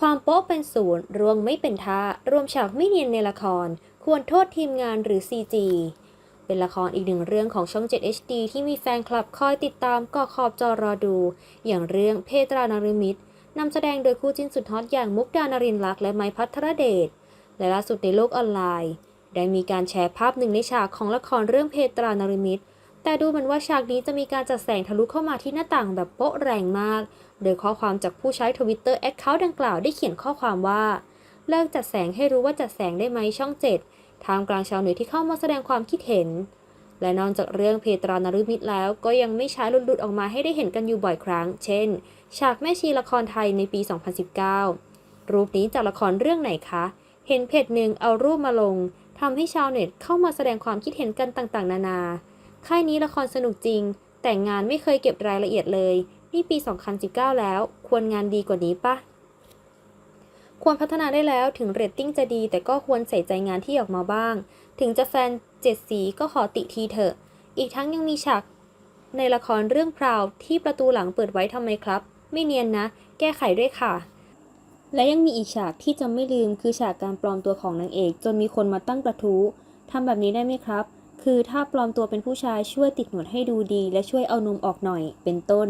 ความโป๊ะเป็นศูนย์รวงไม่เป็นท่ารวมฉากไม่เนียนในละคร ควรโทษทีมงานหรือ CG เป็นละครอีกหนึ่งเรื่องของช่อง 7 HD ที่มีแฟนคลับคอยติดตามก่อขอบจอรอดู อย่างเรื่องเพตรานารมิตนำแสดงโดยคู่จิ้นสุดฮอตอย่างมุกดานรินลักษณ์และไมพัทรเดช และล่าสุดในโลกออนไลน์ ได้มีการแชร์ภาพหนึ่งในฉากของละครเรื่องเพตรานารมิตร แต่ดูเหมือนว่าฉากนี้จะมีการจัดแสงทะลุเข้ามาที่หน้าต่างแบบโป๊ะแรงมาก โดยข้อความจากผู้ใช้ทวิตเตอร์แอคเคาท์ดังกล่าวได้เขียนข้อความว่า เลิกจัดแสงให้รู้ว่าจัดแสงได้ไหมช่องเจ็ดท่ามกลางชาวเน็ตที่เข้ามาแสดงความคิดเห็น และนอกจากเรื่องเพตรานรุมิตรแล้ว ก็ยังไม่ใช้หลุดๆออกมาให้ได้เห็นกันอยู่บ่อยครั้ง เช่น ฉากแม่ชีละครไทยในปี 2019 รูปนี้จากละครเรื่องไหนคะ เห็นเพจหนึ่งเอารูปมาลงทำให้ชาวเน็ตเข้ามาแสดงความคิดเห็นกันต่างๆ นานา ค่ายนี้ละครสนุกจริง แต่งงานไม่เคยเก็บรายละเอียดเลย นี่ปี 2019 แล้ว ควรงานดีกว่านี้ปะควรพัฒนาได้แล้วถึงเรตติ้งจะดี แต่ก็ควรใส่ใจงานที่ออกมาบ้าง ถึงจะแฟนเจ็ดสีก็ขอติทีเถอะ อีกทั้งยังมีฉากในละครเรื่องพราวที่ประตูหลังเปิดไว้ทำไมครับ ไม่เนียนนะ แก้ไขด้วยค่ะ และยังมีอีกฉากที่จะไม่ลืมคือฉากการปลอมตัวของนางเอก จนมีคนมาตั้งกระทู้ทำแบบนี้ได้ไหมครับ คือถ้าปลอมตัวเป็นผู้ชายช่วยติดหนวดให้ดูดี และช่วยเอานมออกหน่อยเป็นต้น